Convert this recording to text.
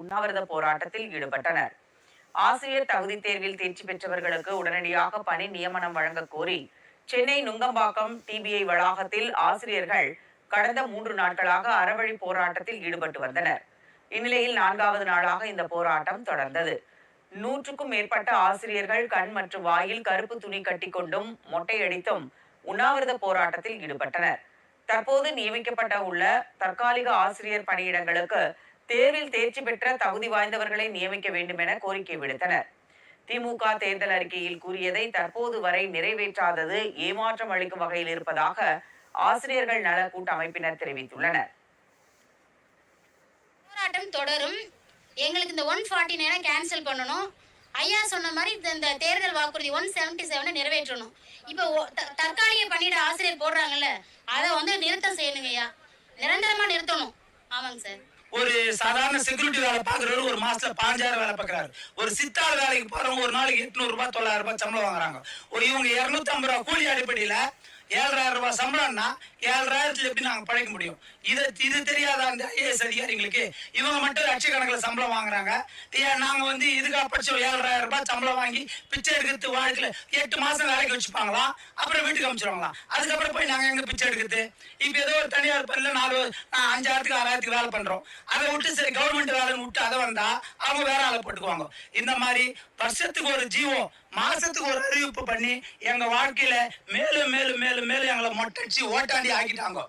உண்ணாவிரத போராட்டத்தில் ஈடுபட்டனர். ஆசிரியர் தகுதி தேர்வில் தேர்ச்சி பெற்றவர்களுக்கு உடனடியாக பணி நியமனம் வழங்க கோரி சென்னை நுங்கம்பாக்கம் டிபிஐ வளாகத்தில் ஆசிரியர்கள் கடந்த மூன்று நாட்களாக அறவழி போராட்டத்தில் ஈடுபட்டு வந்தனர். இந்நிலையில் நான்காவது நாளாக இந்த போராட்டம் தொடர்ந்தது. நூற்றுக்கும் மேற்பட்ட ஆசிரியர்கள் கண் மற்றும் வாயில் கருப்பு துணி கட்டிக்கொண்டும் மொட்டையடித்தும் உண்ணாவிரத போராட்டத்தில் ஈடுபட்டனர். தற்போது நியமிக்கப்பட்ட உள்ள தற்காலிக ஆசிரியர் பணியிடங்களுக்கு தேர்வில் தேர்ச்சி பெற்ற தகுதி வாய்ந்தவர்களை நியமிக்க வேண்டும் என கோரிக்கை விடுத்தனர். திமுக தேர்தல் அறிக்கையில் கூறியதை தற்போது வரை நிறைவேற்றாதது ஏமாற்றம் அளிக்கும் வகையில் இருப்பதாக ஆசிரியர்கள் நல கூட்டமைப்பினர் தெரிவித்துள்ளனர். போராட்டம் தொடரும். எங்களுக்கு இந்த ஒன் ஃபார்ட்டி நைனை கேன்சல் பண்ணணும். ஐயா சொன்ன மாதிரி இந்த இந்த தேர்தல் வாக்குறுதி ஒன் செவன்டி செவனை நிறைவேற்றணும். இப்போ தற்காலிக பணியிட ஆசிரியர் போடுறாங்கல்ல அதை வந்து நிறுத்தம் செய்யணுங்க ஐயா நிரந்தரமா நிறுத்தணும். ஆமாங்க சார். ஒரு சாதாரண செக்யூரிட்டி வேலை பாக்குறவரு ஒரு மாசத்துல பாஞ்சாயிரம் வேலை பாக்குறாரு ஒரு சித்தாள் வேலைக்கு போறவங்க ஒரு நாளைக்கு எட்நூறு ரூபாய் தொள்ளாயிரம் ரூபாய் சம்பளம் வாங்குறாங்க. ஒரு இவங்க இருநூத்தி ஐம்பது ரூபாய் கூலி அடிப்படையில ஏழராயிரம் ரூபாய் சம்பளம்னா ஏழராயிரத்துல எப்படி நாங்க பழைக்க முடியும்? இது இது தெரியாத அந்த ஐஏஎஸ் அதிகாரிங்களுக்கு இவங்க மட்டும் லட்சக்கணக்கில் சம்பளம் வாங்குறாங்க. நாங்க வந்து இதுக்காக படிச்சோம் ஏழராயிரம் ரூபாய் சம்பளம் வாங்கி பிச்சை எடுக்கிறது வாழ்க்கையில எட்டு மாசம் வேலைக்கு வச்சுப்பாங்களாம் அப்புறம் வீட்டுக்கு அனுப்பிச்சிருவாங்களாம் அதுக்கப்புறம் போய் நாங்க எங்க பிச்சை எடுக்கிறது? இப்ப ஏதோ ஒரு தனியார் பணியில நாலு அஞ்சாயிரத்துக்கு ஆறாயிரத்துக்கு வேலை பண்றோம். அதை விட்டு சரி கவர்மெண்ட் வேலைன்னு விட்டு அதை வந்தா அவங்க வேற ஆளை போட்டுக்குவாங்க. இந்த மாதிரி வருஷத்துக்கு ஒரு ஜீவம் மாசத்துக்கு ஒரு அறிவிப்பு பண்ணி எங்க வாழ்க்கையில மேலும் மேலும் மேலும் மேலும் மேலும் எங்களை மொட்டடிச்சு ஓட்டாண்டி ஆக்கிட்டாங்க.